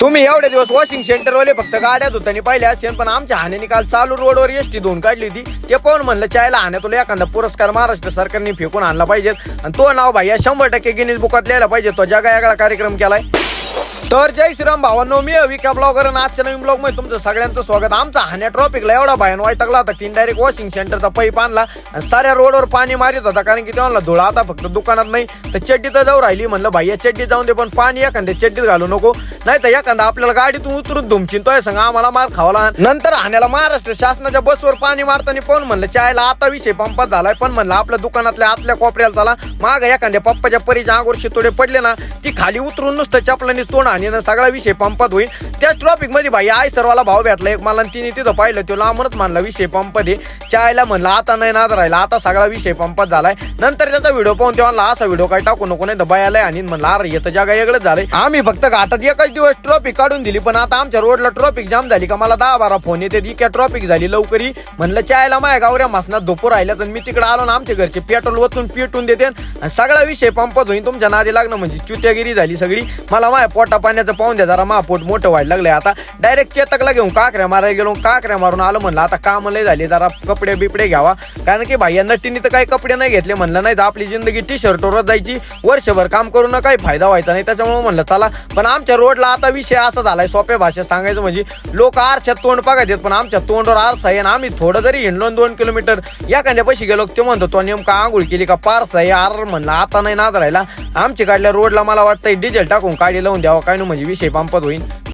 तुम्ही एवढे दिवस वॉशिंग सेंटरवाले फक्त गाड्या धुतानी पाहिल्या असतील पण आमच्या हाण्याने काल चालू रोडवर एस टी धुवून काढली होती. ते पाहून म्हणलं चायला हाण्यातून एखादा पुरस्कार महाराष्ट्र सरकारने फेकून आणला पाहिजे. आणि तो नाव भाई शंभर टक्के गिनीज बुकात लिहायला पाहिजे. तो जगा यागळा कार्यक्रम केलाय. तर जय श्रीराम भावांनो मी अविका ब्लॉगर आणि आजच्या नवीन ब्लॉगमध्ये तुमचं सगळ्यांचं स्वागत. आमचा हाण्या ट्रॉपिकला एवढा भयान वायतकला होता तीन डायरेक्ट वॉशिंग सेंटरचा पाईप आणला आणि साऱ्या रोडवर पाणी मारित होता कारण की तेव्हा धुळा आता फक्त दुकानात नाही तर चड्डी तर जाऊ राहिली म्हणलं भाई या चड्डी जाऊन दे पण पाणी एखाद्या चड्डीत घालू नको. नाही तर एखादा आपल्याला गाडीतून उतरून धुमचिन तोय सांगा आम्हाला मार खावाला नंतर हाण्याला महाराष्ट्र शासनाच्या बसवर पाणी मारताना पण म्हणलं चायला आता विषय पंपात झालाय पण म्हणलं आपल्या दुकानातल्या आतल्या कोपऱ्याला चला माग एखाद्या पप्पाच्या परीच्या अंगोर शितोडे पडले ना ती खाली उतरून नुसतं चपलानी तोंड आणि सगळा विषय पंपात होईल. त्याच ट्रॉफिकमध्ये भाई आय सर्वाला भाव भेटला एक मला तिने तिथं पाहिलं तो लांबूनच मानला विषय पंपात आहे. चायला म्हणलं आता नाही नाद राहिला आता सगळा विषय पंपात झालाय. नंतर त्याचा व्हिडिओ पाहून तेव्हा असा व्हिडिओ काय टाकू नको नाही तर बायाला आणि म्हणलं अरे येतं जागा वेगळंच झालंय. आम्ही फक्त घाटात एकच दिवस ट्रॉफिक काढून दिली पण आता आमच्या रोडला ट्रॉफिक जाम झाली का मला दहा बारा फोन येते इतक्या ट्रॉफिक झाली लवकरी. म्हणलं चायला माया गावऱ्या मासनात धोपू राहिल्या तर मी तिकडे आलो ना आमच्या घरचे पेट्रोल वतून पेटून देते आणि सगळा विषय पंपात होईल तुमच्या नादी लागणं म्हणजे चुत्यागिरी झाली सगळी. मला माया पोटा पाण्याचं पाहून द्या जरा महापोट मोठं व्हायला लागलंय. आता डायरेक्ट चेतकला घेऊन काकऱ्या मारायला गेलो काकऱ्या मारून आलो म्हणलं आता काम लय झाले जरा कपडे बिपडे घ्यावा. कारण की भाई नटीने तर काही कपडे नाही घेतले म्हणलं नाही तर आपली जिंदगी टी शर्टवरच जायची. वर्षभर काम करून काही फायदा व्हायचा नाही. त्याच्यामुळे म्हणलं चला. पण आमच्या रोडला आता विषय असा झालाय सोप्या भाषेत सांगायचं म्हणजे लोक आरशात तोंड बघायचे पण आमच्या तोंडवर आरसा आहे आणि आम्ही थोडं जरी हिंडलो दोन किलोमीटर एखाद्या पैसे गेलो ते म्हणतो तो नेमका आंघोळ केली का? पारसा आहे आर म्हणलं आता नाही नाद राहिला. आमच्या काढल्या रोडला मला वाटतंय डिझेल टाकून काढी लावून द्यावा काय नाही म्हणजे विषय पंपत होईल